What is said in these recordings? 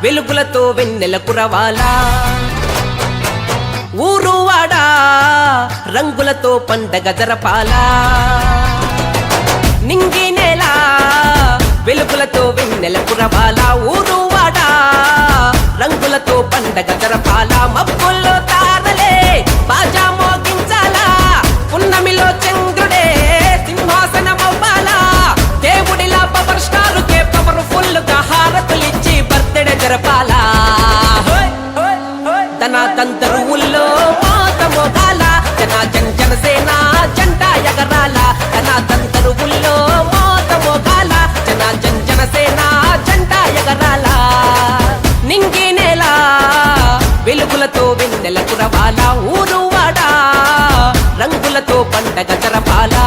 వెలుగులతో వెన్నెల కురవాలా? ఊరు వాడా రంగులతో పండగ జరపాలా? నింగి నెల వెలుగులతో వెన్నెల కురవాలా? హోయ్. తన తంతరువుల్లో మోత మోగాల జన జన్ జనసేన జెండ ఎగరాల తన తంతరువుల్లో పాత మోగాల జన జన్ జనసేన జెండ ఎగరాల నింగి నేల వెలుగులతో వెన్నెల కురవాల ఊరు వాడా రంగులతో పండగ జరపాలా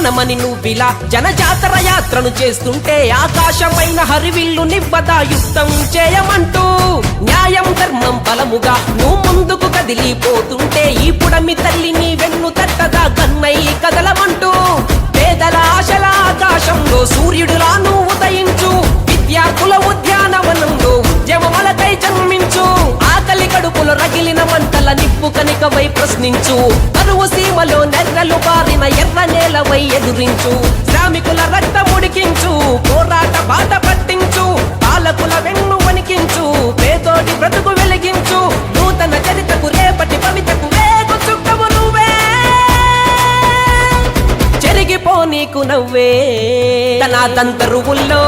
జనమే నువ్విలా జనజాతర యాత్రను చేస్తుంటే ఆకాశమైన హరివిల్లు నివ్వదా యుద్ధం చేయమంటూ న్యాయం ధర్మం బలముగా నువ్వు ముందుకు కదిలిపోతుంటే ఈ పుడమి తల్లిని వెన్ను తట్టదా కన్నై కదలమంటూ పేదల ఆశల ఆకాశంలో సూర్యుడులా నువ్వు ఉదయించు. విద్యార్థుల ఉద్యానవనంలో ఉద్యమములకై జన్మించు. ఆకలి కడుపులో రగిలిన మంటల నిప్పు కనికవై ప్రశ్నించు. కరువు సీమలో నేలవై ఎదురించు. శ్రామికుల రక్తం ఉడికించు. పోరాట బాట పట్టించు. పాలకుల వెన్ను వణికించు. పేదోటి బ్రతుకు వెలిగించు. నూతన చరితకు రేపటి పవితకు వేగు చుట్టము నువ్వే. చెరిగిపో నీకు నవ్వే. తన తంతరువుల్లో